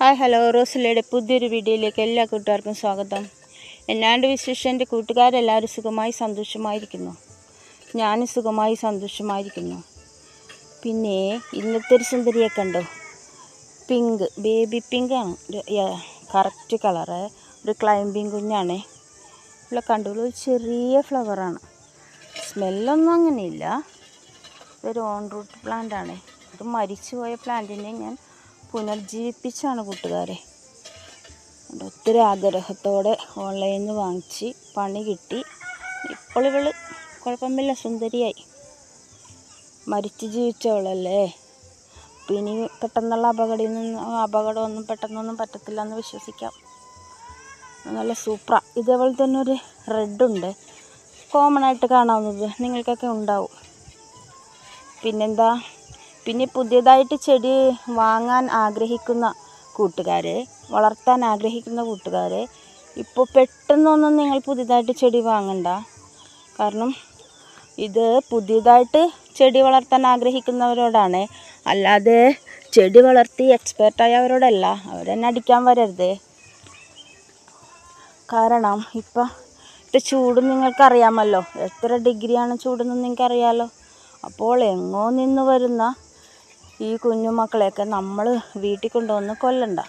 Hi hello. റോസിലയുടെ പുതിയൊരു വീഡിയോയിലേക്ക് എല്ലാ കൂട്ടുകാർക്കും സ്വാഗതം. എന്നാണ്ട് വിശേഷം? എന്റെ കൂട്ടുകാരെല്ലാവരും സുഖമായി സന്തോഷമായിരിക്കുന്നു. ഞാനും സുഖമായി സന്തോഷമായിരിക്കുന്നു. പിന്നെ ഇന്നത്തെ ഒരു സുന്ദരിയെ കണ്ടോ? പിങ്ക് ബേബി പിങ്കാണ് കറക്റ്റ് കളറ്. ഒരു ക്ലൈംബിങ് കുഞ്ഞാണ്. ഇവിടെ കണ്ടോളൂ ഒരു ചെറിയ ഫ്ലവറാണ് സ്മെല്ലൊന്നും അങ്ങനെയില്ല. ഇതൊരു ഓൺ റൂട്ട് പ്ലാന്റ് ആണ്. ഇത് മരിച്ചുപോയ പ്ലാന്റിനെ ഞാൻ പുനർജീവിപ്പിച്ചാണ് കൂട്ടുകാരെ. ഒത്തിരി ആഗ്രഹത്തോടെ ഓൺലൈനിൽ നിന്ന് വാങ്ങിച്ച് പണി കിട്ടി. ഇപ്പോൾ ഇവൾ കുഴപ്പമില്ല സുന്ദരിയായി. മരിച്ച് ജീവിച്ചവളല്ലേ? പിന്നെ പെട്ടെന്നുള്ള അപകടത്തിൽ നിന്ന് അപകടമൊന്നും പെട്ടെന്നൊന്നും പറ്റത്തില്ല എന്ന് വിശ്വസിക്കാം. നല്ല സൂപ്പറ ഇതേപോലെ തന്നെ ഒരു റെഡ് ഉണ്ട്. കോമൺ ആയിട്ട് കാണാവുന്നത് നിങ്ങൾക്കൊക്കെ ഉണ്ടാവും. പിന്നെന്താ? പിന്നെ പുതിയതായിട്ട് ചെടി വാങ്ങാൻ ആഗ്രഹിക്കുന്ന കൂട്ടുകാരെ വളർത്താൻ ആഗ്രഹിക്കുന്ന കൂട്ടുകാരെ ഇപ്പോൾ പെട്ടെന്നൊന്നും നിങ്ങൾ പുതിയതായിട്ട് ചെടി വാങ്ങണ്ട. കാരണം ഇത് പുതിയതായിട്ട് ചെടി വളർത്താൻ ആഗ്രഹിക്കുന്നവരോടാണ്. അല്ലാതെ ചെടി വളർത്തി എക്സ്പേർട്ടായവരോടല്ല അവരെന്നെ അടിക്കാൻ വരരുത്. കാരണം ഇപ്പം ഇപ്പം ചൂട് നിങ്ങൾക്കറിയാമല്ലോ എത്ര ഡിഗ്രിയാണ് ചൂടെന്ന് നിങ്ങൾക്കറിയാമല്ലോ അപ്പോൾ എങ്ങോ നിന്ന് വരുന്ന ഈ കുഞ്ഞുമക്കളെയൊക്കെ നമ്മൾ വീട്ടിൽ കൊണ്ടുവന്ന് കൊല്ലണ്ട.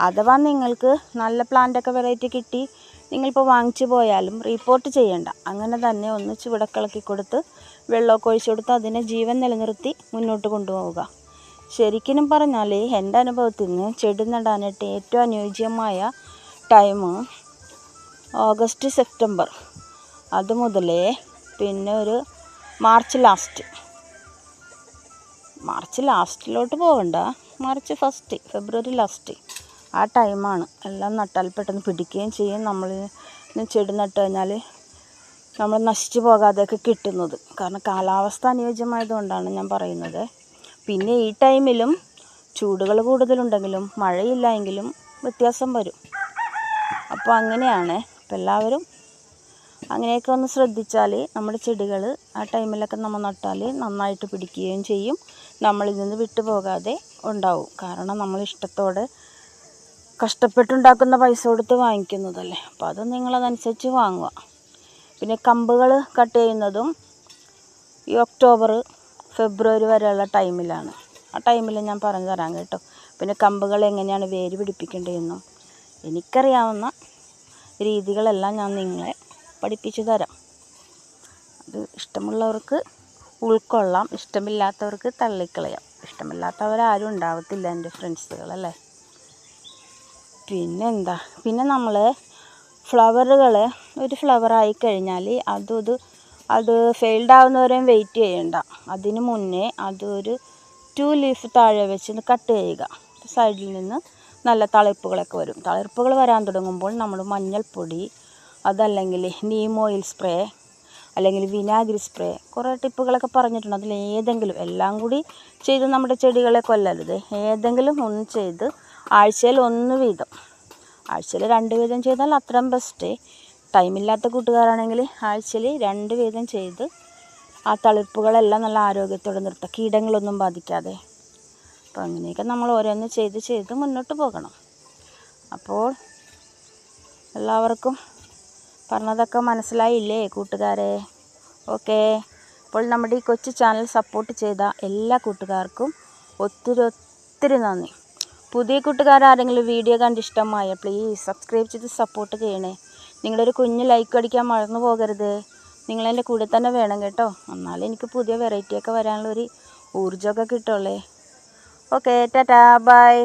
അഥവാ നിങ്ങൾക്ക് നല്ല പ്ലാന്റൊക്കെ വെറൈറ്റി കിട്ടി നിങ്ങളിപ്പോൾ വാങ്ങിച്ചു പോയാലും റിപ്പോർട്ട് ചെയ്യണ്ട. അങ്ങനെ തന്നെ ഒന്ന് ചുവടക്കിളക്കി കൊടുത്ത് വെള്ളമൊക്കെ ഒഴിച്ചു കൊടുത്ത് അതിനെ ജീവൻ നിലനിർത്തി മുന്നോട്ട് കൊണ്ടുപോവുക. ശരിക്കും പറഞ്ഞാൽ എന്റെ അനുഭവത്തിൽ നിന്ന് ചെടി നടാനായിട്ട് ഏറ്റവും അനുയോജ്യമായ ടൈം ഓഗസ്റ്റ് സെപ്റ്റംബർ. അത് മുതലേ പിന്നെ ഒരു മാർച്ച് ലാസ്റ്റ് മാർച്ച് ലാസ്റ്റിലോട്ട് പോകണ്ട മാർച്ച് ഫസ്റ്റ് ഫെബ്രുവരി ലാസ്റ്റ്. ആ ടൈമാണ്. എല്ലാം നട്ടാൽ പെട്ടെന്ന് പിടിക്കുകയും ചെയ്യും. നമ്മൾ ചെടി നട്ട് കഴിഞ്ഞാൽ നമ്മൾ നശിച്ചു പോകാതെയൊക്കെ കിട്ടുന്നത്. കാരണം കാലാവസ്ഥ അനുയോജ്യമായതുകൊണ്ടാണ് ഞാൻ പറയുന്നത്. പിന്നെ ഈ ടൈമിലും ചൂടുകൾ കൂടുതലുണ്ടെങ്കിലും മഴയില്ല എങ്കിലും വ്യത്യാസം വരും. അപ്പോൾ അങ്ങനെയാണ്. അപ്പോൾ എല്ലാവരും അങ്ങനെയൊക്കെ ഒന്ന് ശ്രദ്ധിച്ചാൽ നമ്മുടെ ചെടികൾ ആ ടൈമിലൊക്കെ നമ്മൾ നട്ടാൽ നന്നായിട്ട് പിടിക്കുകയും ചെയ്യും. നമ്മളിൽ നിന്ന് വിട്ടുപോകാതെ ഉണ്ടാവും. കാരണം നമ്മൾ ഇഷ്ടത്തോടെ കഷ്ടപ്പെട്ടുണ്ടാക്കുന്ന പൈസ കൊടുത്ത് വാങ്ങിക്കുന്നതല്ലേ. അപ്പോൾ അത് നിങ്ങളതനുസരിച്ച് വാങ്ങുക. പിന്നെ കമ്പുകൾ കട്ട് ചെയ്യുന്നതും ഈ ഒക്ടോബർ ഫെബ്രുവരി വരെയുള്ള ടൈമിലാണ്. ആ ടൈമിൽ ഞാൻ പറഞ്ഞു തരാം കേട്ടോ. പിന്നെ കമ്പുകൾ എങ്ങനെയാണ് വേര് പിടിപ്പിക്കേണ്ടതെന്നും എനിക്കറിയാവുന്ന രീതികളെല്ലാം ഞാൻ നിങ്ങളെ പഠിപ്പിച്ചു തരാം. അത് ഇഷ്ടമുള്ളവർക്ക് ഉൾക്കൊള്ളാം ഇഷ്ടമില്ലാത്തവർക്ക് തള്ളിക്കളയാം. ഇഷ്ടമില്ലാത്തവരാരും ഉണ്ടാവത്തില്ല എന്റെ ഫ്രണ്ട്സുകളല്ലേ പിന്നെന്താ? പിന്നെ നമ്മൾ ഫ്ലവറുകൾ ഒരു ഫ്ലവറായി കഴിഞ്ഞാൽ അതും ഇത് അത് ഫെയിൽഡ് ആവുന്നവരെയും വെയിറ്റ് ചെയ്യണ്ട. അതിന് മുന്നേ അതൊരു ടു ലീഫ് താഴെ വെച്ച് കട്ട് ചെയ്യുക. സൈഡിൽ നിന്ന് നല്ല തളിർപ്പുകളൊക്കെ വരും. തളിർപ്പുകൾ വരാൻ തുടങ്ങുമ്പോൾ നമ്മൾ മഞ്ഞൾപ്പൊടി അതല്ലെങ്കിൽ നീം ഓയിൽ സ്പ്രേ അല്ലെങ്കിൽ വിനാഗിരി സ്പ്രേ കുറേ ടിപ്പുകളൊക്കെ പറഞ്ഞിട്ടുണ്ട്. അതിൽ ഏതെങ്കിലും എല്ലാം കൂടി ചെയ്ത് നമ്മുടെ ചെടികളെ കൊല്ലരുത്. ഏതെങ്കിലും ഒന്ന് ചെയ്ത് ആഴ്ചയിൽ ഒന്ന് വീതം. ആഴ്ചയിൽ രണ്ട് വീതം ചെയ്താൽ അത്രയും ബെസ്റ്റ് ടൈമില്ലാത്ത കൂട്ടുകാരാണെങ്കിൽ ആഴ്ചയിൽ രണ്ട് വീതം ചെയ്ത് ആ തളിർപ്പുകളെല്ലാം നല്ല ആരോഗ്യത്തോടെ നിർത്തുക കീടങ്ങളൊന്നും ബാധിക്കാതെ. അപ്പോൾ അങ്ങനെയൊക്കെ നമ്മൾ ഓരോന്ന് ചെയ്ത് ചെയ്ത് മുന്നോട്ട് പോകണം. അപ്പോൾ എല്ലാവർക്കും പറഞ്ഞതൊക്കെ മനസ്സിലായില്ലേ കൂട്ടുകാരെ? ഓക്കെ. അപ്പോൾ നമ്മുടെ ഈ കൊച്ചു ചാനൽ സപ്പോർട്ട് ചെയ്ത എല്ലാ കൂട്ടുകാർക്കും ഒത്തിരി ഒത്തിരി നന്ദി. പുതിയ കൂട്ടുകാരാരെങ്കിലും വീഡിയോ കണ്ട് ഇഷ്ടമായ പ്ലീസ് സബ്സ്ക്രൈബ് ചെയ്ത് സപ്പോർട്ട് ചെയ്യണേ. നിങ്ങളൊരു കുഞ്ഞ് ലൈക്ക് അടിക്കാൻ മറന്നു പോകരുത്. നിങ്ങളെന്റെ കൂടെ തന്നെ വേണം കേട്ടോ. എന്നാലും എനിക്ക് പുതിയ വെറൈറ്റിയൊക്കെ വരാനുള്ള ഒരു ഊർജമൊക്കെ കിട്ടുള്ളേ. Okay tata bye